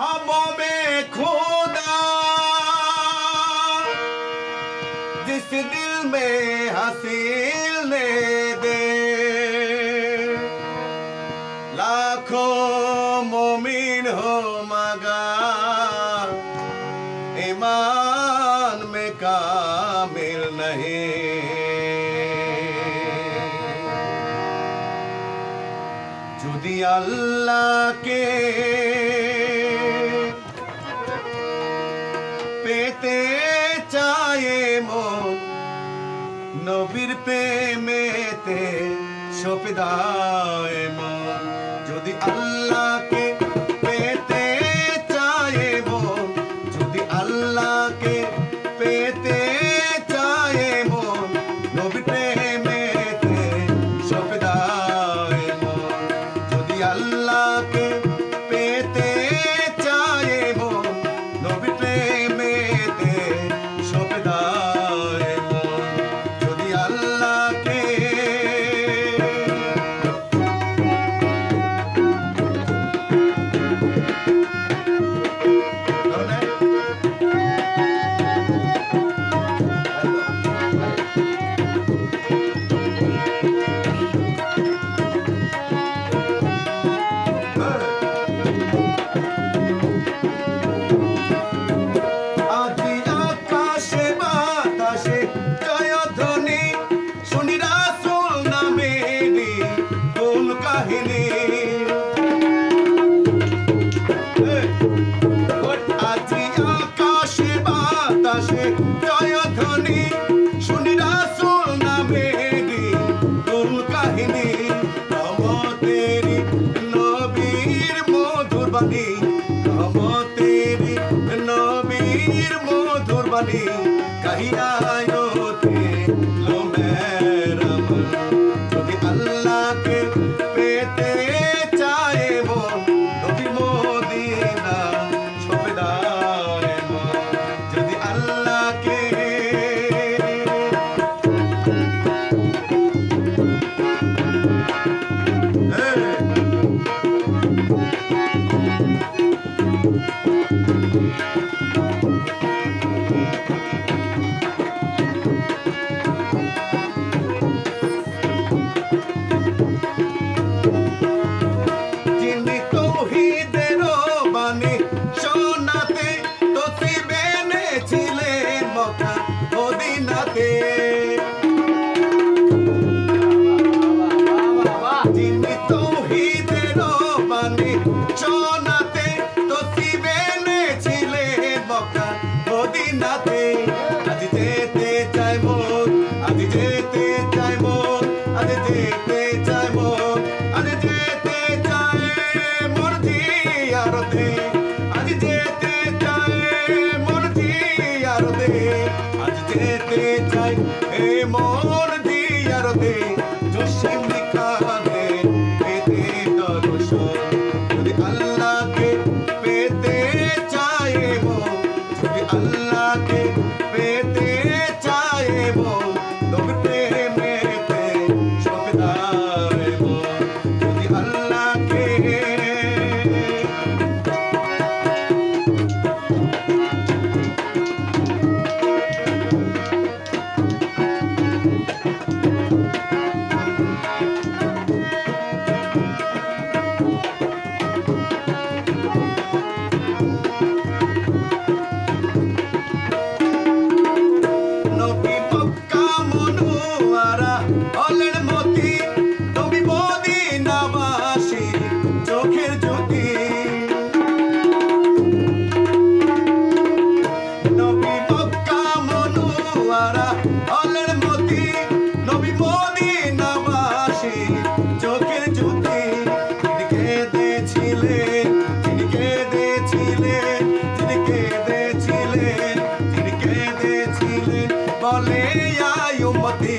कहाबों में खुदा जिस दिल में हसील ने दे लाखों मोमिन हो मगा ईमान में कामिल नहीं যদি আল্লাহকে নবীর প্রেমেতে সপিদায় মন। যদি আল্লাহকে পেতে চায় মন যদি আল্লাহকে পেতে বাতাসে জয়ধ্বনি। শুনি রাসূল নামেরি কোন কাহিনী। রহমতেরি নবীর মধুর বাণী। রহমতেরি নবীর মধুর বাণী। কাহিয়ায়তে আজ যেতে চাই মন আজ যেতে চাই মন আজ যেতে চাই মোর জিয়ারতে। আজ যেতে চাই মোর জিয়ারতে আজ যেতে চাই এ মন ছিলে বলে আয়ুমতি